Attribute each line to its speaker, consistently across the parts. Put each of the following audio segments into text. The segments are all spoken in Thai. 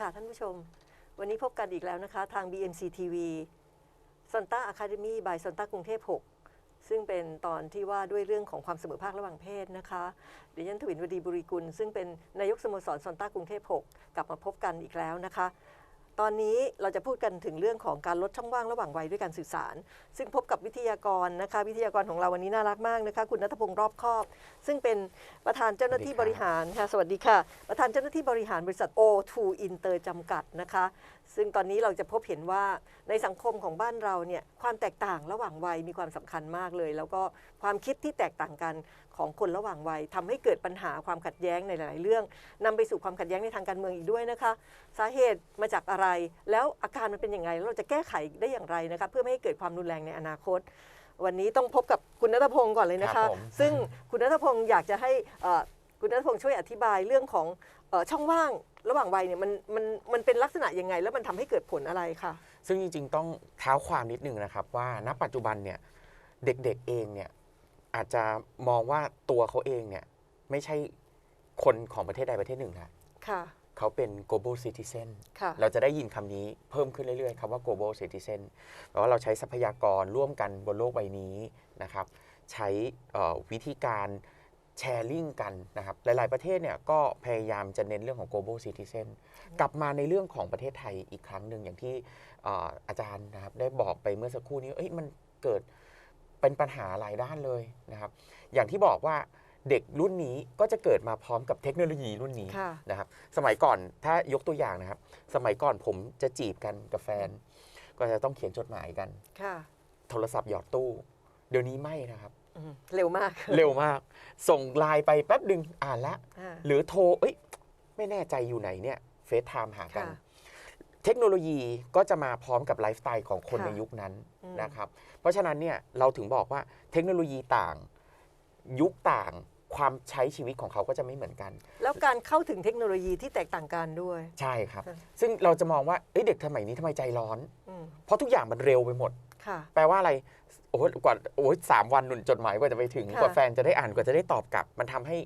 Speaker 1: ค่ะท่านผู้ชม วันนี้พบกันอีกแล้วนะคะ ทาง BMC TV Santa Academy by Santa กรุงเทพ 6 ซึ่งเป็นตอนที่ว่าด้วยเรื่องของความเสมอภาคระหว่างเพศนะคะเดิฉันทวินวดีบุริกุล ซึ่งเป็นนายกสโมสรซอนต้ากรุงเทพ 6 กลับมาพบกันอีกแล้วนะคะ ตอนนี้เราจะพูดกันถึงเรื่องของการลดช่องว่างระหว่างวัยด้วยการสื่อสาร ซึ่งพบกับวิทยากรนะคะ วิทยากรของเราวันนี้น่ารักมากนะคะ คุณนัทพงศ์รอบคอบ ซึ่งเป็นประธานเจ้าหน้าที่บริหารค่ะ สวัสดีค่ะ ประธานเจ้าหน้าที่บริหารบริษัท O2 Inter จำกัดนะคะ ซึ่งตอนนี้เราจะพบเห็นว่าในสังคมของบ้านเราเนี่ยความแตกต่างระหว่างวัยมีความสำคัญมากเลย แล้วก็ความคิดที่แตกต่างกัน ของคนระหว่างวัยทำให้เกิดปัญหาความขัดแย้งในหลาย ๆ เรื่องนำไปสู่ความขัดแย้งในทางการเมืองอีกด้วยนะคะ สาเหตุมาจากอะไร แล้วอาการมันเป็นยังไงแล้วเราจะแก้ไขได้อย่างไรนะคะเพื่อไม่ให้เกิดความรุนแรงในอนาคต วันนี้ต้องพบกับคุณนัทพงศ์ก่อนเลยนะ
Speaker 2: ครั
Speaker 1: คะ
Speaker 2: บผม
Speaker 1: ซึ่งคุณนัทพงศ์อยากจะให้เอ่อคุณนัทพงศ์ช่วยอธิบายเรื่องของเอ่อช่องว่างระหว่างวัยเนี่ยมันมันมันเป็นลักษณะยังไง แล้วมันทำให้เกิดผลอะไรคะ
Speaker 2: ซึ่งจริง ๆ ต้องเท้าความนิดนึงนะครับว่าณปัจจุบันเนี่ยเด็กๆเองเนี่ย อาจจะมองว่าตัวเขาเองเนี่ยไม่ใช่คนของประเทศใดประเทศหนึ่งละ
Speaker 1: ค่ะ
Speaker 2: เขาเป็น global citizen
Speaker 1: ค่ะ
Speaker 2: เราจะได้ยินคำนี้เพิ่มขึ้นเรื่อยๆคำว่า global citizen แปลว่าเราใช้ทรัพยากรร่วมกันบนโลกใบนี้นะครับ ใช้เอ่อวิธีการแชร์ลิงกันนะครับ หลาย ๆ ประเทศเนี่ยก็พยายามจะเน้นเรื่องของ global citizen กลับมาในเรื่องของประเทศไทยอีกครั้งหนึ่งอย่างที่เอ่ออาจารย์นะครับได้บอกไปเมื่อสักครู่นี้เอ้ยมันเกิด เป็นปัญหาหลายด้านเลยนะครับ อย่างที่บอกว่าเด็กรุ่นนี้ก็จะเกิดมาพร้อมกับเทคโนโลยีรุ่นนี้
Speaker 1: ค่ะ
Speaker 2: นะครับ สมัยก่อนถ้ายกตัวอย่างนะครับ สมัยก่อนผมจะจีบกันกับแฟน ก็จะต้องเขียนจดหมายกัน
Speaker 1: ค่ะ
Speaker 2: โทรศัพท์หยอดตู้ เดี๋ยวนี้ไม่นะครับ
Speaker 1: อืมเร็วมาก
Speaker 2: เร็วมาก ส่งไลน์ไปแป๊บดึงอ่านละ
Speaker 1: อ่า
Speaker 2: หรือโทร เอ้ย ไม่แน่ใจอยู่ไหนเนี่ย เฟซไทม์หากัน
Speaker 1: ค่ะ
Speaker 2: เทคโนโลยีก็จะมาพร้อมกับไลฟ์สไตล์ของคน
Speaker 1: ค่ะ
Speaker 2: ในยุคนั้น
Speaker 1: อืม
Speaker 2: นะครับ เพราะฉะนั้นเนี่ยเราถึงบอกว่าเทคโนโลยีต่าง ยุคต่างความใช้ชีวิตของเขาก็จะไม่เหมือนกัน
Speaker 1: แล้วการเข้าถึงเทคโนโลยีที่แตกต่างกันด้วย
Speaker 2: ใช่ครับ
Speaker 1: ค่ะ
Speaker 2: ซึ่งเราจะมองว่าเอ้ยเด็กสมัยนี้ทำไมใจร้อน
Speaker 1: อืม
Speaker 2: เพราะทุกอย่างมันเร็วไปหมด
Speaker 1: ค่ะ
Speaker 2: แปลว่าอะไรโอ้โหกว่าโอ้ยสามวันหนุนจดหมายกว่าจะไปถึง
Speaker 1: ค่ะ
Speaker 2: กว่าแฟนจะได้อ่านกว่าจะได้ตอบกลับ มันทำให้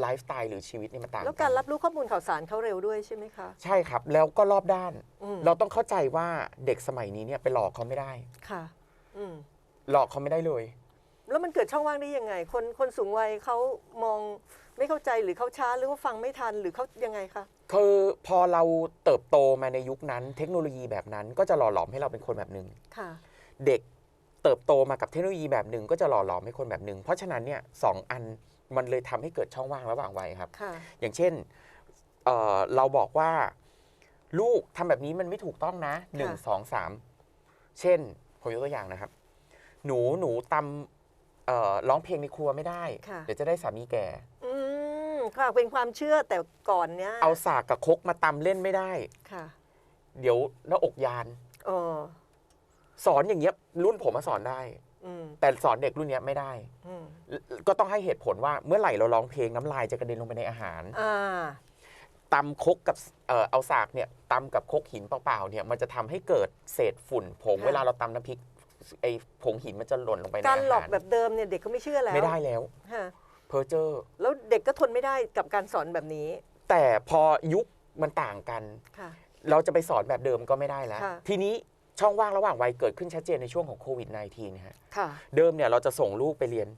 Speaker 2: ไลฟ์สไตล์หรือชีวิตนี่มันต่าง
Speaker 1: แล้ว
Speaker 2: กั
Speaker 1: การรับรู้ข้อมูลข่าวสารเขาเร็วด้วยใช่ไหมคะ
Speaker 2: ใช่ครับ แล้วก็รอบด้าน
Speaker 1: อืม
Speaker 2: เราต้องเข้าใจว่าเด็กสมัยนี้เนี่ยไปหลอกเขาไม่ได้
Speaker 1: ค่ะ อืม
Speaker 2: หลอกเขาไม่ได้เลย
Speaker 1: แล้วมันเกิดช่องว่างได้ยังไง คนคนสูงวัยเขามองไม่เข้าใจหรือเขาช้าหรือว่าฟังไม่ทันหรือเขายังไงคะ
Speaker 2: คือพอเราเติบโตมาในยุคนั้น เทคโนโลยีแบบนั้นก็จะหล่อหลอมให้เราเป็นคนแบบหนึ่ง
Speaker 1: ค่ะ
Speaker 2: เด็กเติบโตมากับเทคโนโลยีแบบหนึ่งก็จะหล่อหลอมให้คนแบบหนึ่งเพราะฉะนั้นเนี่ยสองอัน มันเลยทำให้เกิดช่องว่างระหว่างวัยครับ
Speaker 1: ค่ะ
Speaker 2: อย่างเช่นเอ่อเราบอกว่า ลูกทำแบบนี้มันไม่ถูกต้องนะหนึ่งสองสามเช่นผมยกตัวอย่างนะครับ หนูหนูตำเอ่อร้องเพลงในครัวไม่ได้
Speaker 1: ค่ะ
Speaker 2: เดี๋ยวจะได้สามีแก่
Speaker 1: อืมค่ะเป็นความเชื่อแต่ก่อนเนี้ย
Speaker 2: เอาสากกับครกมาตำเล่นไม่ได้
Speaker 1: ค่ะ
Speaker 2: เดี๋ยวหน้าอกยาน
Speaker 1: อ๋อ
Speaker 2: สอนอย่างเงี้ยรุ่นผมมาสอนได้
Speaker 1: อืม
Speaker 2: แต่สอนเด็กรุ่นเนี้ยไม่ได้
Speaker 1: อืม
Speaker 2: ก็ต้องให้เหตุผลว่าเมื่อไหร่เราร้องเพลงน้ำลายจะกระเด็นลงไปในอาหาร
Speaker 1: อ่า
Speaker 2: ตำครกกับเอ่อเอาสากเนี่ยตำกับครกหินเปล่าๆเนี่ยมันจะทำให้เกิดเศษฝุ่นผง
Speaker 1: ค่ะ
Speaker 2: เวลาเราตำน้ำพริกไอ้ผงหินมันจะหล่นลงไปใน
Speaker 1: การ
Speaker 2: อา
Speaker 1: หลอ
Speaker 2: หากร
Speaker 1: แบบเดิมเนี่ยเด็กก็ไม่เชื่อแล้ว
Speaker 2: ไม่ได้แล้ว
Speaker 1: ฮะ
Speaker 2: เพอร์เจอร์
Speaker 1: แล้วเด็กก็ทนไม่ได้กับการสอนแบบนี้
Speaker 2: แต่พอยุคมันต่างกัน
Speaker 1: ค่ะ
Speaker 2: เราจะไปสอนแบบเดิมก็ไม่ได้แล้ว
Speaker 1: ค่ะ
Speaker 2: ทีนี้ ช่องว่างระหว่างวัยเกิดขึ้นชัดเจนในช่วงของโควิด -19 นะฮะ
Speaker 1: ค่ะ
Speaker 2: เดิมเนี่ยเราจะส่งลูกไปเรียน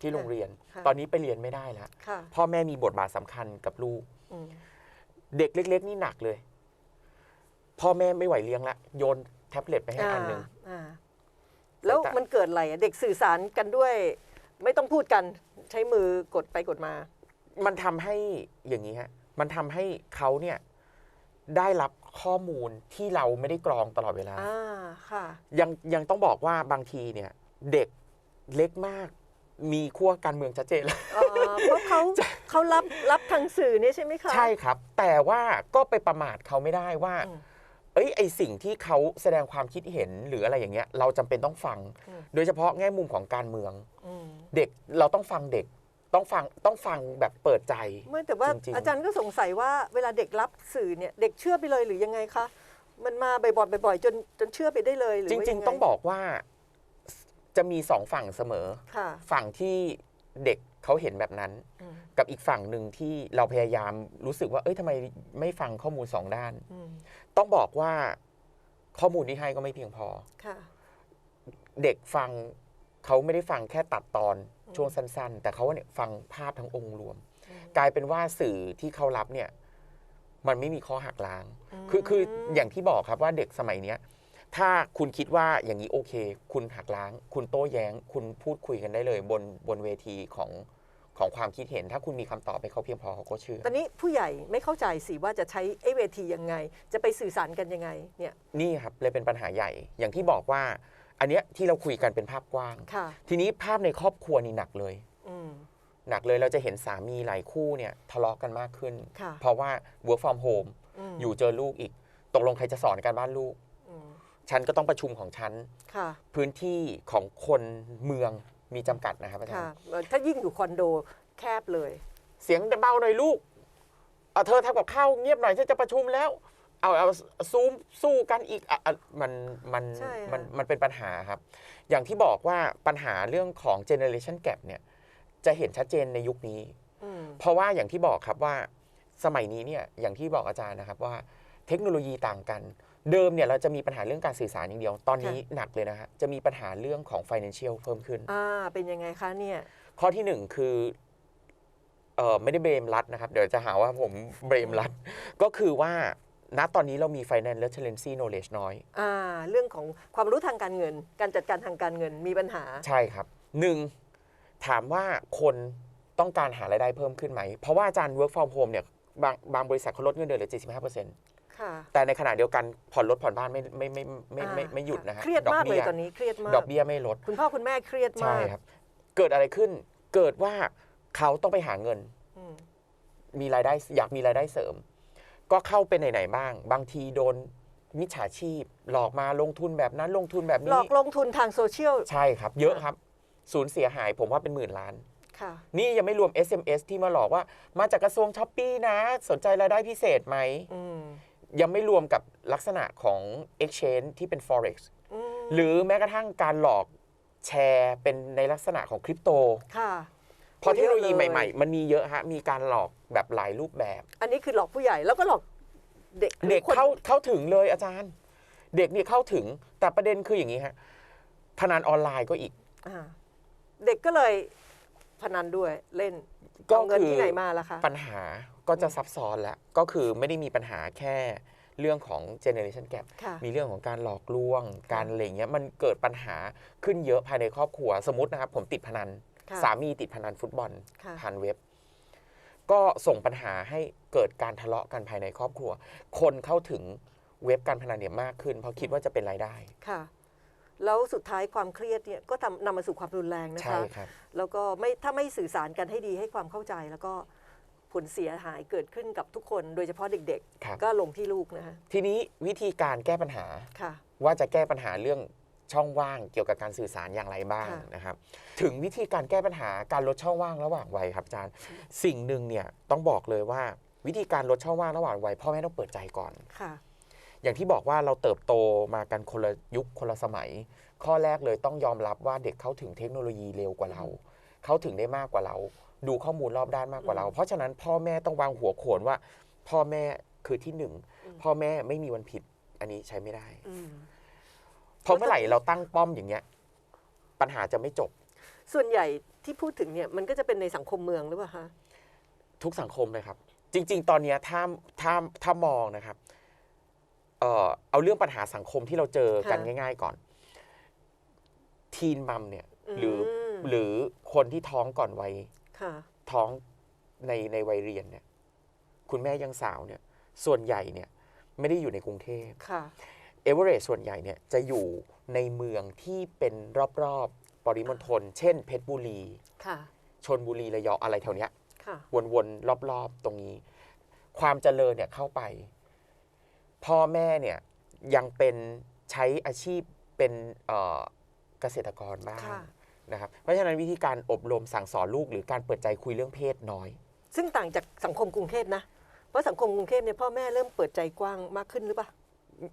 Speaker 2: ที่โรงเรียน
Speaker 1: ค่ะ
Speaker 2: ตอนนี้ไปเรียนไม่ได้แล้ว
Speaker 1: ค่ะ
Speaker 2: พ่อแม่มีบทบาทสำคัญกับลูก
Speaker 1: อืม
Speaker 2: เด็กเล็ก ๆ นี่หนักเลย พ่อแม่ไม่ไหวเลี้ยงละโยนแท็บเล็ตไปให้อันหนึ่ง
Speaker 1: อ่าแล้ว
Speaker 2: แต่
Speaker 1: มันเกิดอะไรอะเด็กสื่อสารกันด้วย ไม่ต้องพูดกันใช้มือกดไปกดมา
Speaker 2: มันทำให้อย่างนี้ฮะ มันทำให้เขาเนี่ยได้รับ ข้อมูลที่เราไม่ได้กรองตลอดเวลา
Speaker 1: อ่าค่ะ
Speaker 2: ยังยังต้องบอกว่าบางทีเนี่ย เด็กเล็กมากมีขั้วการเมืองชัดเจนแล้ว
Speaker 1: เอ่อเพราะเขาเขารับรับทางสื่อเนี่ยใช่ไหมคะ
Speaker 2: ใช่ครับ แต่ว่าก็ไปประมาทเขาไม่ได้ว่า
Speaker 1: อืม
Speaker 2: เอ้ยไอสิ่งที่เขาแสดงความคิดเห็นหรืออะไรอย่างเงี้ย เราจำเป็นต้องฟัง
Speaker 1: อืม
Speaker 2: โดยเฉพาะแง่มุมของการเมือง
Speaker 1: อืม
Speaker 2: เด็กเราต้องฟังเด็ก ต้องฟังต้องฟังแบบเปิดใจ
Speaker 1: ไม่แต่ว่า
Speaker 2: จริงๆ
Speaker 1: อาจารย์ก็สงสัยว่าเวลาเด็กรับสื่อเนี่ยเด็กเชื่อไปเลยหรือยังไงคะ มันมาบ่อยๆบ่อยๆจนจนเชื่อไปได้เลยหรือ
Speaker 2: จ
Speaker 1: ว่า
Speaker 2: ริง
Speaker 1: ยัไๆ
Speaker 2: ต้องบอกว่าจะมีสองฝั่งเสมอ
Speaker 1: ค่ะ
Speaker 2: ฝั่งที่เด็กเขาเห็นแบบนั้น
Speaker 1: อืม
Speaker 2: กับอีกฝั่งหนึ่งที่เราพยายามรู้สึกว่า เอ้ยทำไมไม่ฟังข้อมูลสองด้าน
Speaker 1: อืม
Speaker 2: ต้องบอกว่าข้อมูลที่ให้ก็ไม่เพียงพอ
Speaker 1: ค่ะ
Speaker 2: เด็กฟังเขาไม่ได้ฟังแค่ตัดตอน ช่วงสั้น ๆ แต่เขาเนี่ยฟังภาพทั้งองค์รวม
Speaker 1: อืม
Speaker 2: กลายเป็นว่าสื่อที่เขารับเนี่ย มันไม่มีข้อหักล้าง คือคืออย่างที่บอกครับว่าเด็กสมัยเนี้ยถ้าคุณคิดว่าอย่างนี้โอเค คุณหักล้าง คุณโต้แย้ง คุณพูดคุยกันได้เลย บนบนเวทีของของความคิดเห็น ถ้าคุณมีคำตอบให้เขาเพียงพอเขาก็เชื่อ
Speaker 1: ตอนนี้ผู้ใหญ่ไม่เข้าใจสิว่าจะใช้ไอ้เวทียังไง จะไปสื่อสารกันยังไงเนี่ย
Speaker 2: นี่ครับเลยเป็นปัญหาใหญ่อย่างที่บอกว่า อันเนี้ยที่เราคุยกันเป็นภาพกว้าง
Speaker 1: ค่ะ
Speaker 2: ทีนี้ภาพในครอบครัวนี่หนักเลย
Speaker 1: อืม
Speaker 2: หนักเลยเราจะเห็นสามีหลายคู่เนี่ยทะเลาะกันมากขึ้น
Speaker 1: ค่ะ
Speaker 2: เพราะว่า work from home
Speaker 1: ม
Speaker 2: อยู่เจอลูกอีก ตกลงใครจะสอนการบ้านลูก
Speaker 1: อืม
Speaker 2: ฉันก็ต้องประชุมของฉัน
Speaker 1: ค่ะ
Speaker 2: พื้นที่ของคนเมืองมีจำกัดนะครับอาจาร
Speaker 1: ค่ะ
Speaker 2: ย์
Speaker 1: เอ่อถ้ายิ่งอยู่คอนโดแคบเลย
Speaker 2: เสียงเบาหน่อยลูกเอาเธอทำกับข้าวเงียบหน่อยฉันจะประชุมแล้ว เอาเอาซูมสู้กันอีกอะอะมันมัน
Speaker 1: ใช่ค่ะ
Speaker 2: มันมันเป็นปัญหาครับ อย่างที่บอกว่าปัญหาเรื่องของ generation gap เนี่ยจะเห็นชัดเจนในยุคนี้
Speaker 1: อืม
Speaker 2: เพราะว่าอย่างที่บอกครับว่าสมัยนี้เนี่ยอย่างที่บอกอาจารย์นะครับว่าเทคโนโลยีต่างกัน เดิมเนี่ยเราจะมีปัญหาเรื่องการสื่อสารอย่างเดียว ตอนนี้หนักเลยนะฮะจะมีปัญหาเรื่องของ financial เพิ่มขึ้น
Speaker 1: อ่าเป็นยังไงคะเนี่ย
Speaker 2: ข้อที่หนึ่งคือเออไม่ได้เบรมรัฐนะครับ เดี๋ยวจะหาว่าผมเบรมรัฐก็คือว่า ณตอนนี้เรามี finance literacy knowledge น้อย
Speaker 1: อ่าเรื่องของความรู้ทางการเงิน การจัดการทางการเงินมีปัญหา
Speaker 2: ใช่ครับหนึ่งถามว่าคนต้องการหารายได้เพิ่มขึ้นไหม เพราะว่าอาจารย์ work from home เนี่ยบางบางบริษัทเขาลดเงินเดือนเหลือ 75%
Speaker 1: ค่ะ
Speaker 2: แต่ในขณะเดียวกันผ่อนรถผ่อนบ้านไม่ไม่ไม่ไม่ไม่
Speaker 1: อ่า
Speaker 2: ไม่หยุดนะฮะ
Speaker 1: เครียดมากเลย
Speaker 2: บี้
Speaker 1: ตอนนี้เครียดมาก
Speaker 2: ดอกเบี้ยไม่ลด
Speaker 1: คุณพ่อคุณแม่เครียดมาก
Speaker 2: ใช่ครับ เกิดอะไรขึ้นเกิดว่าเขาต้องไปหาเงิน
Speaker 1: อืม
Speaker 2: มีรายได้อยากมีรายได้เสริม ก็เข้าไปไหนๆบ้าง บางทีโดนมิจฉาชีพ หลอกมาลงทุนแบบนั้นลงทุนแบบ
Speaker 1: หล
Speaker 2: นี้
Speaker 1: อกลงทุนทางโซเชียล
Speaker 2: ใช่ครับ เยอะครับ สูญเสียหายผมว่าเป็นหมื่นล้าน
Speaker 1: ค่ะ
Speaker 2: นี่ยังไม่รวม SMS ที่มาหลอกว่า มาจากกระทรวงช้อปปีนะ สนใจรายได้พิเศษไหม
Speaker 1: อืม
Speaker 2: ยังไม่รวมกับลักษณะของ exchange ที่เป็น forex
Speaker 1: อืม
Speaker 2: หรือแม้กระทั่งการหลอกแชร์เป็นในลักษณะของคริปโต
Speaker 1: ค่ะ
Speaker 2: เพราะเทคโนโลยี
Speaker 1: เยอะเลย
Speaker 2: ใหม่ ๆ มันมีเยอะฮะ มีการหลอกแบบหลายรูปแบบ
Speaker 1: อันนี้คือหลอกผู้ใหญ่แล้วก็หลอกเด็ก
Speaker 2: เด็ก
Speaker 1: คน
Speaker 2: เข้าเข้าถึงเลยอาจารย์ เด็กเนี่ยเข้าถึง แต่ประเด็นคืออย่างนี้ฮะพนันออนไลน์ก็อีก
Speaker 1: อ่าเด็กก็เลยพนันด้วยเล่น
Speaker 2: ก็
Speaker 1: เอาเงิน
Speaker 2: คือ
Speaker 1: ที่ไหนมาล่ะคะ
Speaker 2: ปัญหาก็จะซับซ้อนแล้ว ก็คือไม่ได้มีปัญหาแค่เรื่องของ generation gap
Speaker 1: ค่ะ
Speaker 2: มีเรื่องของการหลอกลวง การอะไรอย่างเงี้ยมันเกิดปัญหาขึ้นเยอะภายในครอบครัว สมมตินะครับผมติดพนัน
Speaker 1: ค่ะ
Speaker 2: สามีติดพนันฟุตบอล
Speaker 1: ค่ะ
Speaker 2: ผ่านเว็บ ก็ส่งปัญหาให้เกิดการทะเลาะกันภายในครอบครัว คนเข้าถึงเว็บการพนันเนี่ยมากขึ้น เพราะคิดว่าจะเป็นรายได้
Speaker 1: ค่ะแล้วสุดท้ายความเครียดเนี่ยก็ทำนำมาสู่ความรุนแรงนะ
Speaker 2: ใช่
Speaker 1: คะ
Speaker 2: ครับ
Speaker 1: แล้วก็ไม่ถ้าไม่สื่อสารกันให้ดีให้ความเข้าใจแล้วก็ผลเสียหายเกิดขึ้นกับทุกคนโดยเฉพาะเด็ก
Speaker 2: ครับ
Speaker 1: ๆก็ลงที่ลูกนะคะ
Speaker 2: ทีนี้วิธีการแก้ปัญหา
Speaker 1: ค่ะ
Speaker 2: ว่าจะแก้ปัญหาเรื่อง ช่องว่างเกี่ยวกับการสื่อสารอย่างไรบ้าง
Speaker 1: ค่ะ
Speaker 2: นะครับ ถึงวิธีการแก้ปัญหาการลดช่องว่างระหว่างวัยครับอาจารย์ สิ่งหนึ่งเนี่ยต้องบอกเลยว่าวิธีการลดช่องว่างระหว่างวัยพ่อแม่ต้องเปิดใจก่อน
Speaker 1: ค่ะ
Speaker 2: อย่างที่บอกว่าเราเติบโตมากันคนละยุคคนละสมัย ข้อแรกเลยต้องยอมรับว่าเด็กเข้าถึงเทคโนโลยีเร็วกว่าเรา เข้าถึงได้มากกว่าเรา ดูข้อมูลรอบด้านมากกว่าเรา
Speaker 1: อืม
Speaker 2: เพราะฉะนั้นพ่อแม่ต้องวางหัวโขนว่า พ่อแม่คือที่หนึ่ง
Speaker 1: อืม
Speaker 2: พ่อแม่ไม่มีวันผิดอันนี้ใช้ไม่ได้
Speaker 1: อืม
Speaker 2: เพราะเมื่อไหร่เราตั้งป้อมอย่างเงี้ย ปัญหาจะไม่จบ
Speaker 1: ส่วนใหญ่ที่พูดถึงเนี่ยมันก็จะเป็นในสังคมเมืองหรือเปล่าคะ
Speaker 2: ทุกสังคมเลยครับ จริง ๆ ตอนเนี้ยถ้าถ้าถ้ามองนะครับเอ่อเอาเรื่องปัญหาสังคมที่เราเจอกัน
Speaker 1: ค่ะ
Speaker 2: ง่าย ๆ ก่อนทีนมัมเนี่ย หรือ
Speaker 1: ม
Speaker 2: หรือคนที่ท้องก่อนวัย
Speaker 1: ค่ะ
Speaker 2: ท้องในในวัยเรียนเนี่ย คุณแม่ยังสาวเนี่ย ส่วนใหญ่เนี่ย ไม่ได้อยู่ในกรุงเทพ
Speaker 1: ค่ะ
Speaker 2: เอเวอเรสส่วนใหญ่เนี่ยจะอยู่ในเมืองที่เป็นรอบๆ ปริมณฑลเช่นเพชรบุรี
Speaker 1: ค่ะ
Speaker 2: ชนบุรีระยองอะไรแถวเนี้ย
Speaker 1: ค่ะ
Speaker 2: วนๆ รอบๆ ตรงนี้ ความเจริญเนี่ยเข้าไป พ่อแม่เนี่ยยังเป็นใช้อาชีพเป็นเอ่อเกษตรกรบ้าง
Speaker 1: ค่ะ
Speaker 2: นะครับ เพราะฉะนั้นวิธีการอบรมสั่งสอนลูกหรือการเปิดใจคุยเรื่องเพศน้อย
Speaker 1: ซึ่งต่างจากสังคมกรุงเทพนะ เพราะสังคมกรุงเทพเนี่ยพ่อแม่เริ่มเปิดใจกว้างมากขึ้นหรือเปล่า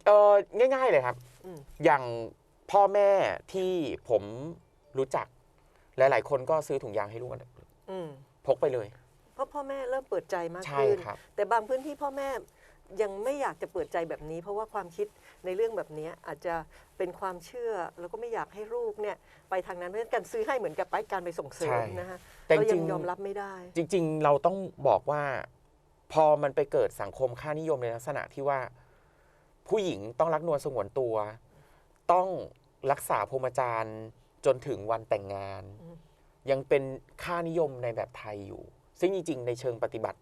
Speaker 2: เออง่าย ๆ เลยครับ
Speaker 1: อืม
Speaker 2: อย่างพ่อแม่ที่ผมรู้จัก หลาย ๆ คนก็ซื้อถุงยางให้ลูกกัน
Speaker 1: อืม
Speaker 2: พกไปเลย
Speaker 1: เพราะพ่อแม่เริ่มเปิดใจมาก
Speaker 2: ใช่
Speaker 1: ขึ้น
Speaker 2: ครับ
Speaker 1: แต่บางพื้นที่พ่อแม่ยังไม่อยากจะเปิดใจแบบนี้ เพราะว่าความคิดในเรื่องแบบนี้อาจจะเป็นความเชื่อแล้วก็ไม่อยากให้ลูกเนี่ยไปทางนั้นเพราะฉะนั้นการซื้อให้เหมือนกับไปการไปส่งเสริม
Speaker 2: ใช่
Speaker 1: นะฮะ
Speaker 2: แต่
Speaker 1: เรา
Speaker 2: จ
Speaker 1: ยั
Speaker 2: ริ
Speaker 1: ง
Speaker 2: ง
Speaker 1: ยอมรับไม่ได้
Speaker 2: จริง ๆ เราต้องบอกว่า พอมันไปเกิดสังคมค่านิยมในลักษณะที่ว่า ผู้หญิงต้องรักนวลสงวนตัว ต้องรักษาพรหมจรรย์จนถึงวันแต่งงาน
Speaker 1: อืม
Speaker 2: ยังเป็นค่านิยมในแบบไทยอยู่ ซึ่งจริงๆ ในเชิงปฏิบัติ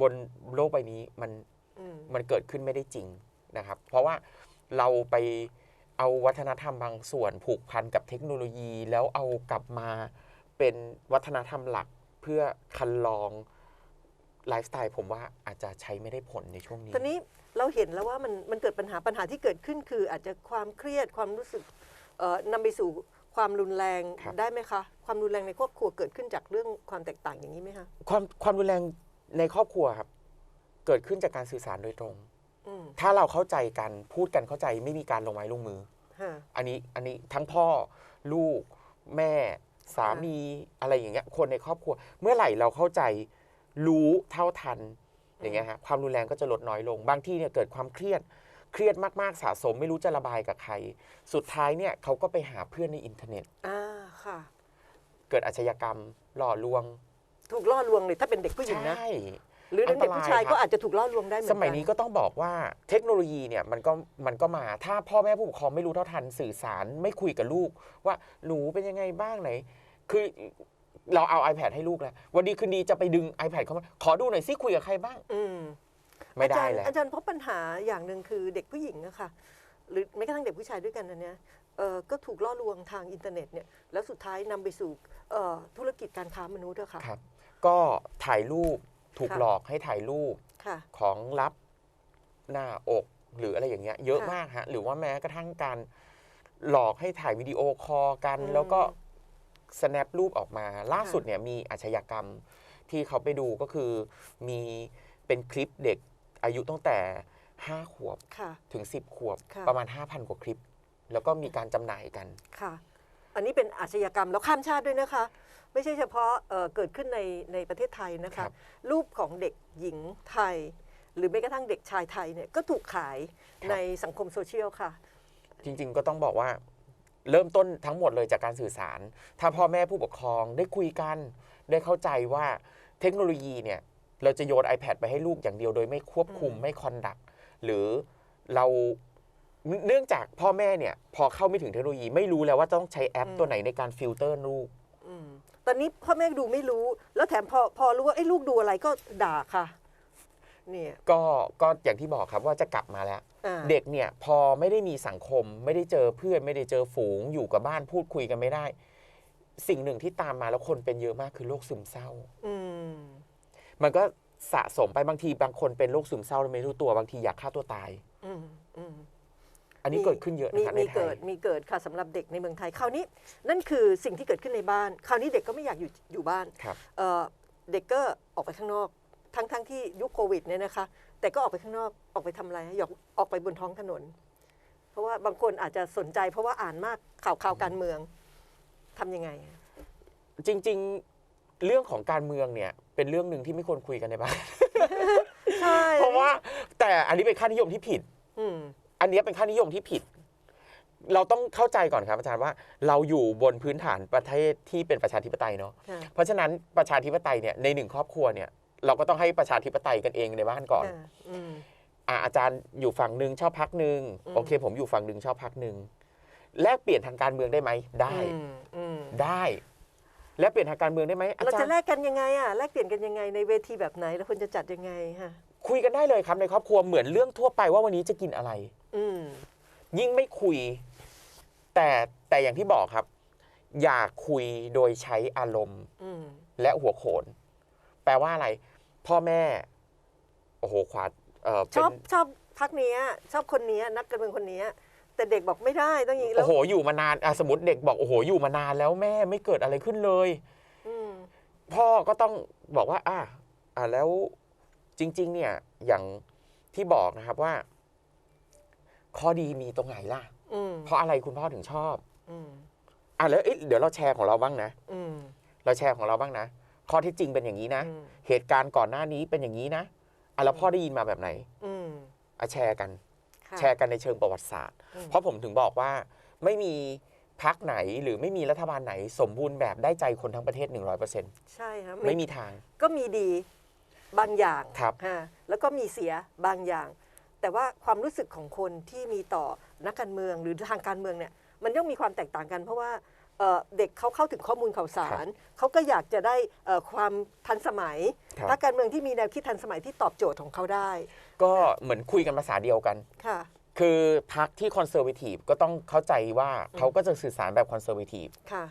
Speaker 2: บนโลกใบนี้มัน
Speaker 1: อืม
Speaker 2: มันเกิดขึ้นไม่ได้จริงนะครับ เพราะว่าเราไปเอาวัฒนธรรมบางส่วนผูกพันกับเทคโนโลยี แล้วเอากลับมาเป็นวัฒนธรรมหลักเพื่อคันลองไลฟ์สไตล์ผมว่าอาจจะใช้ไม่ได้ผลในช่วงนี้
Speaker 1: ตอนนี้ เราเห็นแล้วว่ามันมันเกิดปัญหาปัญหาที่เกิดขึ้นคือ อาจจะความเครียดความรู้สึกเอ่อนำไปสู่ความรุนแรง
Speaker 2: ครับ
Speaker 1: ได้ไหมคะ ความรุนแรงในครอบครัวเกิดขึ้นจากเรื่องความแตกต่างอย่างนี้ไหมคะ
Speaker 2: ความความรุนแรงในครอบครัวครับ เกิดขึ้นจากการสื่อสารโดยตรง
Speaker 1: อืม
Speaker 2: ถ้าเราเข้าใจกันพูดกันเข้าใจไม่มีการลงไม้ลงมือ
Speaker 1: ฮะ
Speaker 2: อันนี้อันนี้ทั้งพ่อลูกแม่สามีอะไรอย่างเงี้ยคนในครอบครัว เมื่อไหร่เราเข้าใจรู้เท่าทัน อย่างเงี้ยฮะความรุนแรงก็จะลดน้อยลง บางที่เนี่ยเกิดความเครียดเครียดมาก ๆ สะสมไม่รู้จะระบายกับใคร สุดท้ายเนี่ยเขาก็ไปหาเพื่อนในอินเทอร์เน็ต
Speaker 1: อ่าค่ะ
Speaker 2: เกิดอาชญากรรมหล่อลวง
Speaker 1: ถูกล่อลวงเลยถ้าเป็นเด็กผู้หญิงนะ
Speaker 2: ใช่
Speaker 1: หรือเด็กผู้ชาย
Speaker 2: อันตรายครับ
Speaker 1: ก็อาจจะถูกล่อลวงได้เหมือน
Speaker 2: ส
Speaker 1: กัน
Speaker 2: มัยนี้ก็ต้องบอกว่าเทคโนโลยีเนี่ยมันก็มันก็มาถ้าพ่อแม่ผู้ปกครองไม่รู้เท่าทันสื่อสารไม่คุยกับลูก ว่าหนูเป็นยังไงบ้างไหน คือ เราเอา iPad ให้ลูกแล้ววันดีคืนดีจะไปดึง iPad เข้ามาขอดูหน่อยซิคุยกับใครบ้าง
Speaker 1: อืม
Speaker 2: ไม่
Speaker 1: อา
Speaker 2: ได้
Speaker 1: จารย์
Speaker 2: แล้ว
Speaker 1: อาจารย์พบปัญหาอย่างหนึ่งคือเด็กผู้หญิงอะค่ะ หรือแม้กระทั่งเด็กผู้ชายด้วยกันนะเนี่ยเอ่อก็ถูกล่อลวงทางอินเทอร์เน็ตเนี่ยแล้วสุดท้ายนำไปสู่เอ่อธุรกิจการค้ามนุษย์อะค่ะ
Speaker 2: ครับ ก็ถ่ายรูปถูก
Speaker 1: ค่ะ
Speaker 2: หลอกให้ถ่ายรูป
Speaker 1: ค่ะ
Speaker 2: ของลับหน้าอกหรืออะไรอย่างเงี้ย เยอะ
Speaker 1: ค่ะ
Speaker 2: มากฮะหรือว่าแม้กระทั่งการหลอกให้ถ่ายวิดีโอคอลกัน
Speaker 1: อืม
Speaker 2: แล้วก็ snap รูปออกมา ล่าสุดเนี่ยมีอาชญากรรมที่เขาไปดูก็คือมีเป็นคลิปเด็กอายุตั้งแต่ 5 ขวบ
Speaker 1: ค่ะ
Speaker 2: ถึง 10 ขวบ
Speaker 1: ค่ะ
Speaker 2: ประมาณ 5,000 กว่าคลิป แล้วก็มีการจำหน่ายกัน
Speaker 1: ค่ะ อันนี้เป็นอาชญากรรมแล้วข้ามชาติด้วยนะคะ ไม่ใช่เฉพาะเอ่อเกิดขึ้นในในประเทศไทยนะ
Speaker 2: ครั
Speaker 1: คะ
Speaker 2: บ
Speaker 1: รูปของเด็กหญิงไทย หรือแม้กระทั่งเด็กชายไทยเนี่ยก็ถูกขายในสังคมโซเชียลค่ะ
Speaker 2: จริงๆก็ต้องบอกว่า เริ่มต้นทั้งหมดเลยจากการสื่อสาร ถ้าพ่อแม่ผู้ปกครองได้คุยกัน ได้เข้าใจว่าเทคโนโลยีเนี่ยเราจะโยน iPad ไปให้ลูกอย่างเดียวโดยไม่ควบคุม
Speaker 1: อืม
Speaker 2: ไม่คอนดักหรือเราเนื่องจากพ่อแม่เนี่ย พอเข้าไม่ถึงเทคโนโลยีไม่รู้แล้วว่าต้องใช้แอปตัวไหนในการฟิลเตอร์ลูก
Speaker 1: อืมตอนนี้พ่อแม่ดูไม่รู้ แล้วแถมพอพอรู้ว่าไอ้ยลูกดูอะไรก็ด่าค่ะ เนี่ย
Speaker 2: ก็ก็อย่างที่บอกครับว่าจะกลับมาแล้ว
Speaker 1: อ่า
Speaker 2: เด็กเนี่ยพอไม่ได้มีสังคม ไม่ได้เจอเพื่อน ไม่ได้เจอฝูงอยู่กับบ้านพูดคุยกันไม่ได้ สิ่งหนึ่งที่ตามมาแล้วคนเป็นเยอะมากคือโรคซึมเศร้า
Speaker 1: อืม
Speaker 2: มันก็สะสมไปบางทีบางคนเป็นโรคซึมเศร้าแล้วไม่รู้ตัวบางทีอยากฆ่าตัวตาย
Speaker 1: อืมอืม
Speaker 2: อันนี้
Speaker 1: มี
Speaker 2: เกิดขึ้นเยอะ
Speaker 1: มี
Speaker 2: นะคะใน
Speaker 1: มี
Speaker 2: ไท
Speaker 1: เกิ
Speaker 2: ย
Speaker 1: ดมีเกิดค่ะสำหรับเด็กในเมืองไทยคราวนี้ นั่นคือสิ่งที่เกิดขึ้นในบ้าน คราวนี้เด็กก็ไม่อยากอยู่อยู่บ้าน
Speaker 2: ครับ
Speaker 1: เอ่อเด็กก็ออกไปข้างนอก ทั้งทั้งที่ยุคโควิดเนี่ยนะคะ แต่ก็ออกไปข้างนอกออกไปทำอะไรอยากออกไปบนท้องถนน เพราะว่าบางคนอาจจะสนใจ เพราะว่าอ่านมากข่าวข่าวการเมืองทำยังไง
Speaker 2: จริง ๆ เรื่องของการเมืองเนี่ย เป็นเรื่องหนึ่งที่ไม่ควรคุยกันในบ้าน
Speaker 1: ใช่
Speaker 2: เพราะว่าแต่อันนี้เป็นค่านิยมที่ผิด
Speaker 1: อืม
Speaker 2: อันนี้เป็นค่านิยมที่ผิด เราต้องเข้าใจก่อนครับอาจารย์ว่า เราอยู่บนพื้นฐานประเทศที่เป็นประชาธิปไตยเนาะ
Speaker 1: ค่ะ
Speaker 2: เพราะฉะนั้นประชาธิปไตยเนี่ยในหนึ่งครอบครัวเนี่ย เราก็ต้องให้ประชาธิปไตยกันเองในบ้านก่อน
Speaker 1: ค่ะอืม
Speaker 2: อะอาจารย์อยู่ฝั่งหนึ่งชอบพักหนึ่ง
Speaker 1: อืม
Speaker 2: โอเค ผมอยู่ฝั่งหนึ่งชอบพักหนึ่งแลกเปลี่ยนทางการเมืองได้ไหมได้
Speaker 1: อืมอืม
Speaker 2: ได้ แลกเปลี่ยนทางการเมืองได้ไหมอา
Speaker 1: เรา
Speaker 2: จาร
Speaker 1: จะ
Speaker 2: ย์
Speaker 1: แลกกันยังไงอะแลกเปลี่ยนกันยังไงในเวทีแบบไหนเราควรจะจัดยังไงฮะ
Speaker 2: คุยกันได้เลยครับในครอบครัวเหมือนเรื่องทั่วไปว่าวันนี้จะกินอะไร
Speaker 1: อืม
Speaker 2: ยิ่งไม่คุย แต่แต่อย่างที่บอกครับ อย่าคุยโดยใช้อารมณ์
Speaker 1: อืม
Speaker 2: และหัวโขน แปลว่าอะไร พ่อแม่ โอ้โหขวาเออ
Speaker 1: ช
Speaker 2: เป็น
Speaker 1: อบชอบพักเนี้ยชอบคนเนี้ยนักการเมืองคนเนี้ยแต่เด็กบอกไม่ได้ต้องอย่างนี้แล้
Speaker 2: โอ้
Speaker 1: ว
Speaker 2: โหอยู่มานานอะสมมติเด็กบอกโอ้โหอยู่มานานแล้วแม่ไม่เกิดอะไรขึ้นเลย
Speaker 1: อืม
Speaker 2: พ่อก็ต้องบอกว่า อะอะแล้วจริง ๆ เนี่ย อย่างที่บอกนะครับว่า ข้อดีมีตรงไหนล่ะ
Speaker 1: อืม
Speaker 2: เพราะอะไรคุณพ่อถึงชอบ
Speaker 1: อืม
Speaker 2: อะแล้วเอ๊ะเดี๋ยวเราแชร์ของเราบ้างนะ
Speaker 1: อืม
Speaker 2: เราแชร์ของเราบ้างนะ ข้อเท็จจริงเป็นอย่างนี้นะ
Speaker 1: อืม
Speaker 2: เหตุการณ์ก่อนหน้านี้เป็นอย่างนี้นะอะแล้วพ่อได้ยินมาแบบไหน
Speaker 1: อืม
Speaker 2: อะแชร์กัน
Speaker 1: ค่ะ
Speaker 2: แชร์กันในเชิงประวัติศาสตร์
Speaker 1: อืม
Speaker 2: เพราะผมถึงบอกว่าไม่มีพักไหนหรือไม่มีรัฐบาลไหนสมบูรณ์แบบได้ใจคนทั้งประเทศ 100%
Speaker 1: ใช่ครับ
Speaker 2: ไม่มีทาง
Speaker 1: ก็มีดีบางอย่าง
Speaker 2: ครับ
Speaker 1: ฮะแล้วก็มีเสียบางอย่าง แต่ว่าความรู้สึกของคนที่มีต่อนักการเมืองหรือทางการเมืองเนี่ย มันย่อมมีความแตกต่างกันเพราะว่า เอ่อเด็กเขาเข้าถึงข้อมูลข่าวสาร เขาก็อยากจะได้เอ่อความทันสมัย
Speaker 2: ครับ
Speaker 1: พรรคการเมืองที่มีแนวคิดทันสมัยที่ตอบโจทย์ของเขาได้
Speaker 2: ก็เหมือนคุยกันภาษาเดียวกัน
Speaker 1: ค่ะ
Speaker 2: คือพักที่คอนเซอร์เวทีฟก็ต้องเข้าใจว่าเขาก็จะสื่อสารแบบคอนเซอร์เวทีฟ
Speaker 1: ค่ะ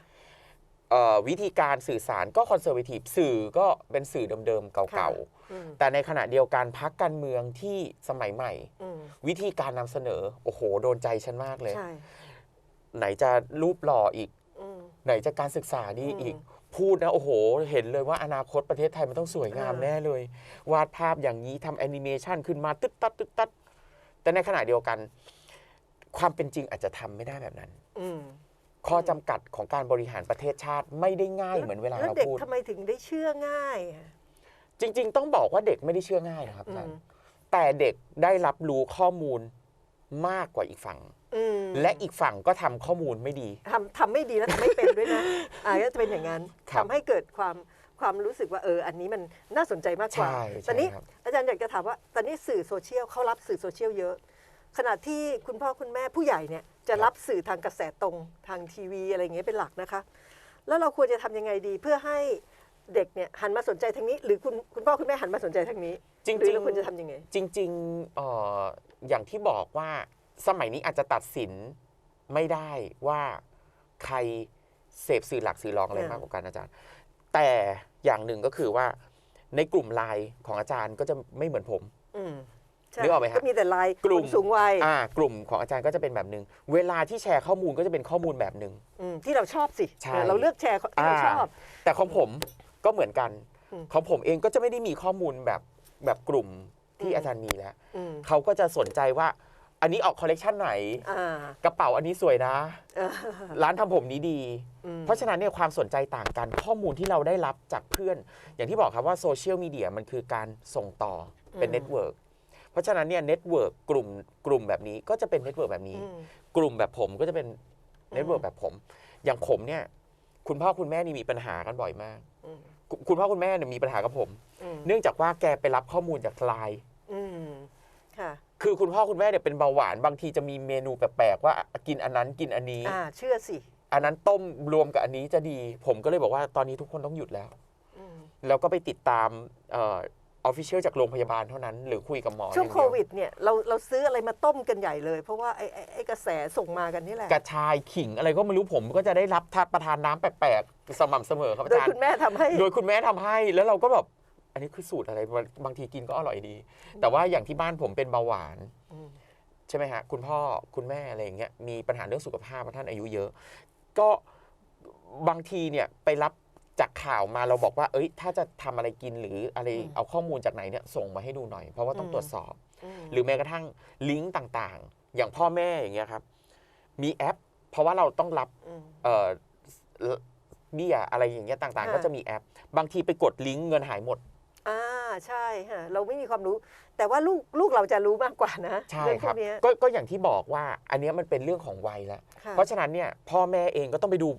Speaker 2: เอ่อวิธีการสื่อสารก็คอนเซอร์เวทีฟสื่อก็เป็นสื่อเดิมๆเก่า
Speaker 1: อืม
Speaker 2: ๆแต่ในขณะเดียวกันพักการเมืองที่สมัยใหม่
Speaker 1: อืม
Speaker 2: วิธีการนำเสนอ โอ้โห โดนใจฉันมากเลย
Speaker 1: ใช่
Speaker 2: ไหนจะรูปหล่ออีก
Speaker 1: อืม
Speaker 2: ไหนจะการศึกษาดี
Speaker 1: อืม
Speaker 2: อีก พูดนะ โอ้โห เห็นเลยว่าอนาคตประเทศไทยมันต้องสวยงาม
Speaker 1: อ่า
Speaker 2: แน่เลย วาดภาพอย่างนี้ทำแอนิเมชันขึ้นมาตึ๊ดตัดตึ๊ดตัดแต่ในขณะเดียวกัน ความเป็นจริงอาจจะทำไม่ได้แบบนั้น
Speaker 1: อืม
Speaker 2: ข้อจำกัดของการบริหารประเทศชาติไม่ได้ง่ายเหมือนเวลา
Speaker 1: แล้ว
Speaker 2: เรา
Speaker 1: เด็ก
Speaker 2: พูด
Speaker 1: ทำไมถึงได้เชื่อง่ายอะ
Speaker 2: จริง ๆ ต้องบอกว่าเด็กไม่ได้เชื่อง่ายนะครับ
Speaker 1: อื
Speaker 2: อาจาร
Speaker 1: ม
Speaker 2: ย์แต่เด็กได้รับรู้ข้อมูลมากกว่าอีกฝั่ง
Speaker 1: อืม
Speaker 2: และอีกฝั่งก็ทำข้อมูลไม่ดี
Speaker 1: ทำทำไม่ดีแล้วทำไม่เป็นด้วยนะอ่าก็จะเป็นอย่างนั้น
Speaker 2: ครับ
Speaker 1: ทำให้เกิดความความรู้สึกว่าเอออันนี้มันน่าสนใจมากกว่า
Speaker 2: ใช่
Speaker 1: ต
Speaker 2: ใช่
Speaker 1: อนนี้
Speaker 2: ครับ
Speaker 1: อาจารย์อยากจะถามว่าตอนนี้สื่อโซเชียลเขารับสื่อโซเชียลเยอะ ขณะที่คุณพ่อคุณแม่ผู้ใหญ่เนี่ยจะรับสื่อทางกระแสตรงทางทีวีอะไรอย่างเงี้ยเป็นหลักนะคะ แล้วเราควรจะทำยังไงดีเพื่อให้เด็กเนี่ยหันมาสนใจทางนี้ หรือคุณคุณพ่อคุณแม่หันมาสนใจทางนี้
Speaker 2: จริง
Speaker 1: หรือเรา
Speaker 2: ๆ
Speaker 1: ควรจะทำยังไง
Speaker 2: จริงๆเอ่ออย่างที่บอกว่า สมัยนี้อาจจะตัดสินไม่ได้ว่าใครเสพสื่อหลักสื่อรองอะไร
Speaker 1: อ่าม
Speaker 2: มากกว่ากันอาจารย์ แต่อย่างหนึ่งก็คือว่าในกลุ่มไลน์ของอาจารย์ก็จะไม่เหมือนผม
Speaker 1: อืมใช่
Speaker 2: นึกออกไหมฮะ
Speaker 1: ก็มีแต่ไลน์
Speaker 2: กลุ่ม
Speaker 1: คนสูงวัย
Speaker 2: อ่ากลุ่มของอาจารย์ก็จะเป็นแบบหนึ่งเวลาที่แชร์ข้อมูลก็จะเป็นข้อมูลแบบหนึ่ง
Speaker 1: อืมที่เราชอบสิ
Speaker 2: ใช่
Speaker 1: เออเราเลือกแชร์ที่เราชอบ
Speaker 2: แต่ของผมก็เหมือนกัน
Speaker 1: อืม
Speaker 2: ของผมเองก็จะไม่ได้มีข้อมูลแบบแบบกลุ่มที่
Speaker 1: อืม
Speaker 2: อาจารย์มีแล้ว
Speaker 1: อืม
Speaker 2: เขาก็จะสนใจว่า อันนี้ออกคอลเลกชันไหน
Speaker 1: อ่า
Speaker 2: กระเป๋าอันนี้สวยนะ
Speaker 1: เออ
Speaker 2: ร้านทำผมนี้ดี
Speaker 1: อืม
Speaker 2: เพราะฉะนั้นเนี่ยความสนใจต่างกันข้อมูลที่เราได้รับจากเพื่อน อย่างที่บอกครับว่าโซเชียลมีเดียมันคือการส่งต่อเป็นเน็ตเวิร์กเพราะฉะนั้นเนี่ยเน็ตเวิร์กกลุ่มกลุ่มแบบนี้ก็จะเป็นเน็ตเวิร์กแบบนี้
Speaker 1: อืม
Speaker 2: กลุ่มแบบผมก็จะเป็นเน็ตเวิร์ก
Speaker 1: อืม
Speaker 2: แบบผม อย่างผมเนี่ย คุณพ่อคุณแม่นี่มีปัญหากันบ่อยมาก
Speaker 1: อืม
Speaker 2: คุณคุณพ่อคุณแม่เนี่ยมีปัญหากับผม
Speaker 1: อืม
Speaker 2: เนื่องจากว่าแกไปรับข้อมูลจากไลน์
Speaker 1: อืมค่ะ
Speaker 2: คือคุณพ่อคุณแม่เนี่ยเป็นเบาหวานบางทีจะมีเมนูแปลกๆว่ากินอันนั้นกินอันนี้
Speaker 1: อ่าเชื่อสิ
Speaker 2: อันนั้นต้มรวมกับอันนี้จะดี ผมก็เลยบอกว่าตอนนี้ทุกคนต้องหยุดแล้ว
Speaker 1: อืม
Speaker 2: แล้วก็ไปติดตามเออฟฟิเชียลจากโรงพยาบาลเท่านั้น หรือคุยกับหมอ
Speaker 1: ช่วง
Speaker 2: อย่าง
Speaker 1: โค
Speaker 2: เดียว
Speaker 1: วิดเนี่ยเราเราซื้ออะไรมาต้มกันใหญ่เลย เพราะว่าไอ้ไอ้ไอ้กระแสส่งมากันนี่แหละ
Speaker 2: กระชายขิงอะไรก็ไม่รู้ผมก็จะได้รับทานประทานน้ำแปลกๆ สม่ำเสมอครับอา
Speaker 1: โดย
Speaker 2: จาร
Speaker 1: คุ
Speaker 2: ย์
Speaker 1: ณแม่ทำให้
Speaker 2: โดยคุณแม่ทำให้แล้วเราก็แบบ อันนี้คือสูตรอะไรบางบางทีกินก็อร่อยดี แต่ว่าอย่างที่บ้านผมเป็นเบาหวาน
Speaker 1: อืม
Speaker 2: ใช่ไหมฮะคุณพ่อคุณแม่อะไรอย่างเงี้ยมีปัญหาเรื่องสุขภาพเพราะท่านอายุเยอะ ก็บางทีเนี่ยไปรับจากข่าวมาเราบอกว่า เอ้ย ถ้าจะทำอะไรกินหรืออะไร
Speaker 1: อืม
Speaker 2: เอาข้อมูลจากไหนเนี่ยส่งมาให้ดูหน่อย เพราะว่าต้อง
Speaker 1: อืม
Speaker 2: ตรวจสอบ
Speaker 1: ม
Speaker 2: หรือแม้กระทั่งลิงก์ต่างๆ อย่างพ่อแม่อย่างเงี้ยครับ มีแอป เพราะว่าเราต้องรับ
Speaker 1: ม
Speaker 2: เอ่อเบี้ยอะไรอย่างเงี้ยต่างๆ
Speaker 1: ค่ะ
Speaker 2: ก็จะมีแอป บางทีไปกดลิงก์เงินหายหมด
Speaker 1: อ่า ใช่ฮะเราไม่มีความรู้ แต่ว่าลูกลูกเราจะรู้มากกว่านะ
Speaker 2: ใช่
Speaker 1: เรื่อง
Speaker 2: ค
Speaker 1: พ
Speaker 2: รั
Speaker 1: ว
Speaker 2: บ
Speaker 1: กเนี้ย
Speaker 2: ก็ก็อย่างที่บอกว่าอันเนี้ยมันเป็นเรื่องของวัยแล้ว
Speaker 1: ค่ะ
Speaker 2: เพราะฉะนั้นเนี่ยพ่อแม่เองก็ต้องไปดู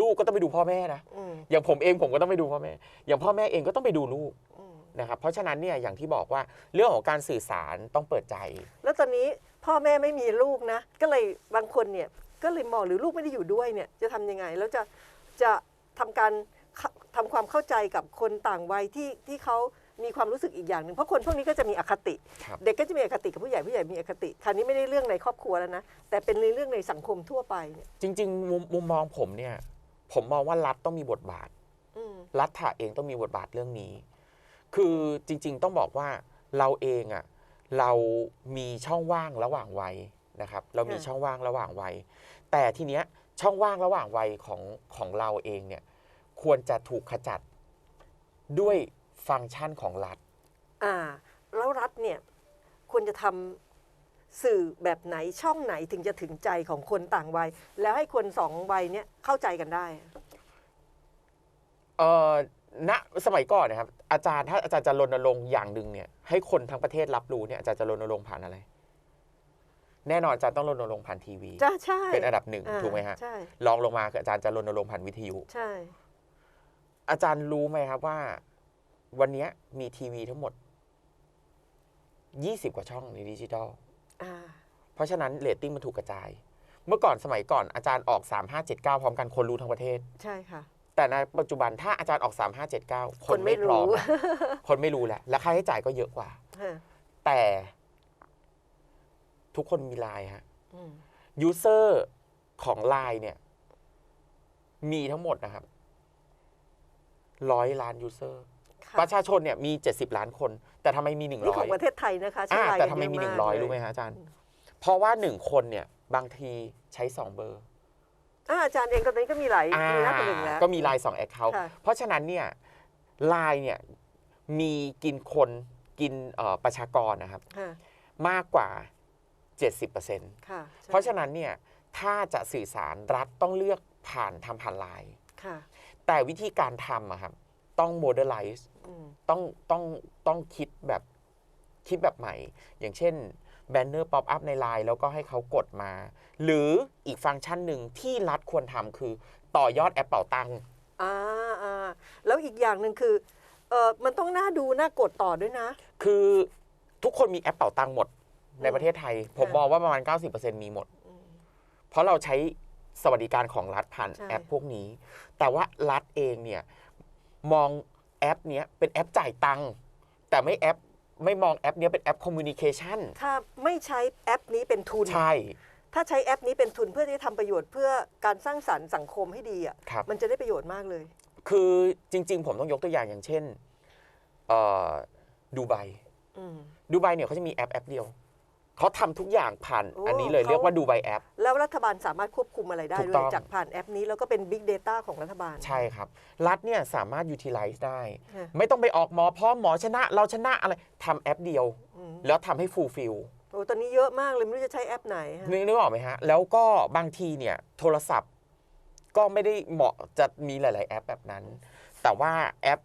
Speaker 2: ลูกก็ต้องไปดูพ่อแม่นะ
Speaker 1: อืม
Speaker 2: อย่างผมเองผมก็ต้องไปดูพ่อแม่ อย่างพ่อแม่เองก็ต้องไปดูลูก
Speaker 1: อืม
Speaker 2: นะครับเพราะฉะนั้นเนี่ยอย่างที่บอกว่าเรื่องของการสื่อสารต้องเปิดใจ
Speaker 1: แล้วตอนนี้พ่อแม่ไม่มีลูกนะ ก็เลยบางคนเนี่ยก็เลยมองหรือลูกไม่ได้อยู่ด้วยเนี่ยจะทำยังไง แล้วจะจะทำการเข้าทำความเข้าใจกับคนต่างวัยที่ที่เขา มีความรู้สึกอีกอย่างหนึ่งเพราะคนพวกนี้ก็จะมีอคติ
Speaker 2: ครับ
Speaker 1: เด็กก็จะมีอคติกับผู้ใหญ่ผู้ใหญ่มีอคติคราวนี้ไม่ได้เรื่องในครอบครัวแล้วนะแต่เป็นในเรื่องในสังคมทั่วไปเนี่ย
Speaker 2: จริงๆมุมมุมมองผมเนี่ย ผมมองว่ารัฐต้องมีบทบาท
Speaker 1: อืม
Speaker 2: รัฐะเองต้องมีบทบาทเรื่องนี้ คือจริงๆต้องบอกว่าเราเองอะ่ะเรามีช่องว่างระหว่างวัยนะครับ เรามีช่องว่างระหว่างวัย แต่ทีเนี้ยช่องว่างระหว่างวัยของของเราเองเนี่ยควรจะถูกขจัดด้วย ฟังก์ชันของรัฐ
Speaker 1: อ่า แล้วรัฐเนี่ยควรจะทำสื่อแบบไหนช่องไหนถึงจะถึงใจของคนต่างวัย แล้วให้คนสองวัยเนี่ยเข้าใจกันได้
Speaker 2: เอ่อณสมัยก่อนนะครับ อาจารย์ถ้าอาจารย์จะรณรงค์อย่างหนึ่งเนี่ย ให้คนทั้งประเทศรับรู้เนี่ยอาจารย์จะรณรงค์ผ่านอะไร แน่นอนอาจารย์ต้องรณรงค์ผ่านทีวี
Speaker 1: จ้าใช่
Speaker 2: เป็นอันดับหนึ่ง
Speaker 1: อ่า
Speaker 2: ถูกไหมฮะ
Speaker 1: ใช่
Speaker 2: ลองลงมาคืออาจารย์จะรณรงค์ผ่านวิทยุ
Speaker 1: ใช่
Speaker 2: อาจารย์รู้ไหมครับว่า วันเนี้ยมีทีวีทั้งหมด 20 กว่าช่องในดิจิทัล
Speaker 1: อ่า
Speaker 2: เพราะฉะนั้นเรตติ้งมันถูกกระจาย เมื่อก่อนสมัยก่อนอาจารย์ออก 3579 พร้อมกันคนรู้ทั้งประเทศ
Speaker 1: ใช่ค่ะ
Speaker 2: แต่ในปัจจุบันถ้าอาจารย์ออก 3579ค
Speaker 1: คนนไม่
Speaker 2: ไม่พร้อม
Speaker 1: รู้
Speaker 2: นะคนไม่รู้แล้วและค่าใช้จ่ายก็เยอะกว่า
Speaker 1: ฮะ
Speaker 2: แต่ทุกคนมีไลน์ฮะ
Speaker 1: อืม
Speaker 2: ยูเซอร์ของไลน์เนี่ย มีทั้งหมดนะครับร้อยล้านยูเซอร์
Speaker 1: ค่ะ
Speaker 2: ประชาชนเนี่ยมี 70 ล้านคน แต่ทำไมมี 100
Speaker 1: นี่ของประเทศไทยนะคะใช้
Speaker 2: อ่า
Speaker 1: ลาย
Speaker 2: แต่
Speaker 1: กัน
Speaker 2: ทำไมมี
Speaker 1: เยอะาก
Speaker 2: 100
Speaker 1: เลย
Speaker 2: รู้ไหมฮะอาจารย์ เพราะว่า 1 คนเนี่ยบางทีใช้ 2 เบอร์
Speaker 1: อ่าอาจารย์เองตอนนี้ก็มีหลาย
Speaker 2: อ่า
Speaker 1: มีนักหนึ่งแล้ว
Speaker 2: ก็มีไลน์2แอคเคาท์
Speaker 1: ค่ะ
Speaker 2: เพราะฉะนั้นเนี่ยไลน์เนี่ยมีกินคนกินเอ่อประชากรนะครับ
Speaker 1: ค่ะ
Speaker 2: มากกว่า 70%
Speaker 1: ค่ะใช่
Speaker 2: เพราะฉะนั้นเนี่ยถ้าจะสื่อสารรัฐต้องเลือกผ่านทำผ่านไลน์
Speaker 1: ค่ะ
Speaker 2: แต่วิธีการทำอะครับ ต้องโมเดลไลซ์
Speaker 1: อืม
Speaker 2: ต้องต้องต้องคิดแบบคิดแบบใหม่ อย่างเช่นแบนเนอร์ป๊อปอัพในไลน์แล้วก็ให้เขากดมา หรืออีกฟังก์ชันหนึ่งที่รัฐควรทำคือต่อยอดแอปเป่าตังค์
Speaker 1: อ่าอ่าแล้วอีกอย่างหนึ่งคือเออมันต้องน่าดูน่ากดต่อด้วยนะ
Speaker 2: คือทุกคนมีแอปเป่าตังค์หมดในประเทศไทย ผม
Speaker 1: ค่ะ
Speaker 2: มองว่าประมาณ 90%มีหมด
Speaker 1: อืม
Speaker 2: เพราะเราใช้สวัสดิการของรัฐผ่าน
Speaker 1: ใช่
Speaker 2: แอปพวกนี้ แต่ว่ารัฐเองเนี่ย มองแอปเนี้ยเป็นแอปจ่ายตังค์แต่ไม่แอปไม่มองแอปเนี้ยเป็นแอปคอมมิวนิเคชัน
Speaker 1: ถ้าไม่ใช้แอปนี้เป็นทุน
Speaker 2: ใช่
Speaker 1: ถ้าใช้แอปนี้เป็นทุนเพื่อที่จะทำประโยชน์เพื่อการสร้างสรรค์สังคมให้ดีอะ
Speaker 2: ครับ
Speaker 1: มันจะได้ประโยชน์มากเลย
Speaker 2: คือจริง ๆ ผมต้องยกตัวอย่างอย่างเช่นเอ่อดูไบ
Speaker 1: อืม
Speaker 2: ดูไบเนี่ยเขาจะมีแอปแอปเดียว เขาทำทุกอย่างผ่าน
Speaker 1: โอ้
Speaker 2: อันนี้เลย
Speaker 1: เขา
Speaker 2: เรียกว่าดูไบแอป
Speaker 1: แล้วรัฐบาลสามารถควบคุมอะไรได้
Speaker 2: ถูก
Speaker 1: ด้ว
Speaker 2: ต้
Speaker 1: ย
Speaker 2: อง
Speaker 1: จากผ่านแอปนี้แล้วก็เป็น Big Data ของรัฐบาล
Speaker 2: ใช่ครับ รัฐเนี่ยสามารถ utilize ได้
Speaker 1: ค่ะ
Speaker 2: ไม่ต้องไปออกหมอพร้อมหมอชนะ เราชนะอะไรทำแอปเดียว
Speaker 1: อืม
Speaker 2: แล้วทำให้ fulfill
Speaker 1: โอ้ตอนนี้เยอะมากเลยไม่รู้จะใช้แอปไหนฮะ
Speaker 2: นึกนึกออกไหมฮะ แล้วก็บางทีเนี่ยโทรศัพท์ก็ไม่ได้เหมาะจะมีหลาย ๆ แอปแบบนั้น แต่ว่าแอป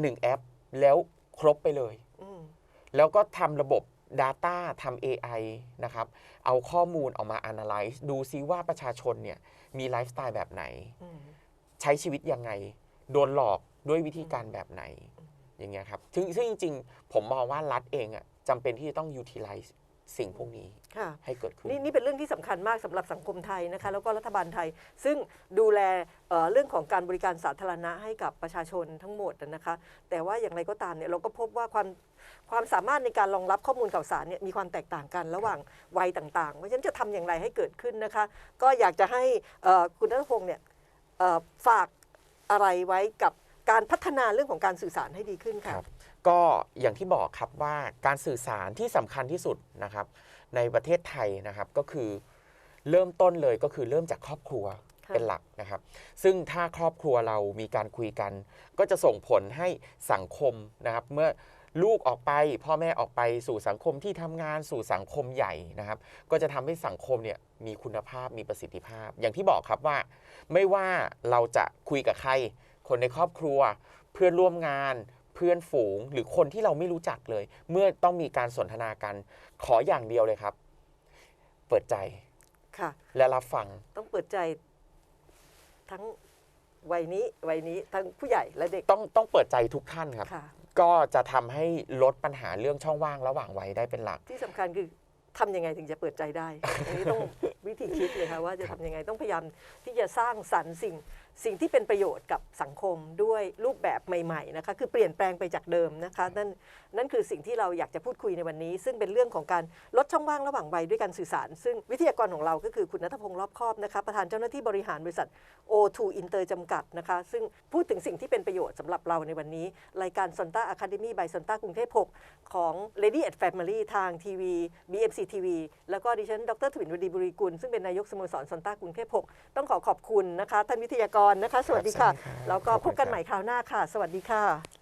Speaker 2: หนึ่งแอปแล้วครบไปเลย
Speaker 1: อืม
Speaker 2: แล้วก็ทำระบบ Data ทำ AI นะครับ เอาข้อมูลออกมา Analyze ดูซิว่าประชาชนเนี่ยมีไลฟ์สไตล์แบบไหน
Speaker 1: อืม
Speaker 2: ใช้ชีวิตยังไง โดนหลอกด้วยวิธีการแบบไหน อย่างเงี้ยครับ ซึ่งซึ่งจริง ๆ ผมมองว่ารัฐเองอะจำเป็นที่จะต้อง utilize สิ่งพวกนี้
Speaker 1: ค่ะ
Speaker 2: ให้เกิดขึ้น
Speaker 1: นี่นี่เป็นเรื่องที่สำคัญมากสำหรับสังคมไทยนะคะ แล้วก็รัฐบาลไทย ซึ่งดูแลเอ่อเรื่องของการบริการสาธารณะให้กับประชาชนทั้งหมดนะคะ แต่ว่าอย่างไรก็ตามเนี่ยเราก็พบว่าความความสามารถในการรองรับข้อมูลข่าวสารเนี่ยมีความแตกต่างกันระหว่างวัยต่างๆ เพราะฉะนั้นจะทำอย่างไรให้เกิดขึ้นนะคะ ก็อยากจะให้เอ่อคุณนัทพงศ์เนี่ยเอ่อฝากอะไรไว้กับการพัฒนาเรื่องของการสื่อสารให้ดีขึ้นค่ะ
Speaker 2: ครับ ก็อย่างที่บอกครับว่าการสื่อสารที่สำคัญที่สุดนะครับ ในประเทศไทยนะครับก็คือเริ่มต้นเลยก็คือเริ่มจากครอบครัว
Speaker 1: ค่ะ
Speaker 2: เป็นหลักนะครับ ซึ่งถ้าครอบครัวเรามีการคุยกัน ก็จะส่งผลให้สังคมนะครับ เมื่อลูกออกไป พ่อแม่ออกไปสู่สังคมที่ทำงานสู่สังคมใหญ่นะครับ ก็จะทำให้สังคมเนี่ยมีคุณภาพมีประสิทธิภาพ อย่างที่บอกครับว่า ไม่ว่าเราจะคุยกับใคร คนในครอบครัว เพื่อนร่วมงานเพื่อนฝูง หรือคนที่เราไม่รู้จักเลย เมื่อต้องมีการสนทนากัน ขออย่างเดียวเลยครับ เปิดใจ
Speaker 1: ค่ะ
Speaker 2: และรับฟัง
Speaker 1: ต้องเปิดใจ ทั้งวัยนี้วัยนี้ทั้งผู้ใหญ่และเด็ก
Speaker 2: ต้องต้องเปิดใจทุกท่านครับ
Speaker 1: ค่ะ
Speaker 2: ก็จะทำให้ลดปัญหาเรื่องช่องว่างระหว่างวัยได้เป็นหลัก
Speaker 1: ที่สำคัญคือทำยังไงถึงจะเปิดใจได้ อันนี้ต้องวิธีคิดเลยค่ะว่าจะ
Speaker 2: ครับ
Speaker 1: ทำยังไงต้องพยายามที่จะสร้างสรรค์สิ่ง สิ่งที่เป็นประโยชน์กับสังคมด้วยรูปแบบใหม่ๆนะคะคือเปลี่ยนแปลงไปจากเดิมนะคะนั่นนั่นคือสิ่งที่เราอยากจะพูดคุยในวันนี้ ซึ่งเป็นเรื่องของการลดช่องว่างระหว่างวัยด้วยการสื่อสาร ซึ่งวิทยากรของเราก็คือคุณนัทพงศ์รอบครอบนะคะประธานเจ้าหน้าที่บริหารบริษัท O2 Inter จำกัดนะคะซึ่งพูดถึงสิ่งที่เป็นประโยชน์สำหรับเราในวันนี้ รายการ Sonta Academy by Sonta กรุงเทพ6ของ Lady and Family ทางทีวี BMC TV แล้วก็ดิฉันดรถวินวดีบุรีกุลซึ่งเป็นนายกสโมสร Sonta กรุงเทพ6ต้องขอขอบคุณนะคะท่านวิทยากรนะคะ สวัสดีค่ะ
Speaker 2: สวัสดีครับ
Speaker 1: แล้วก็
Speaker 2: ขอบ
Speaker 1: พ
Speaker 2: คุ
Speaker 1: บ
Speaker 2: ณ
Speaker 1: กัน
Speaker 2: ครับ
Speaker 1: ใหม่คราวหน้าค่ะ สวัสดีค่ะ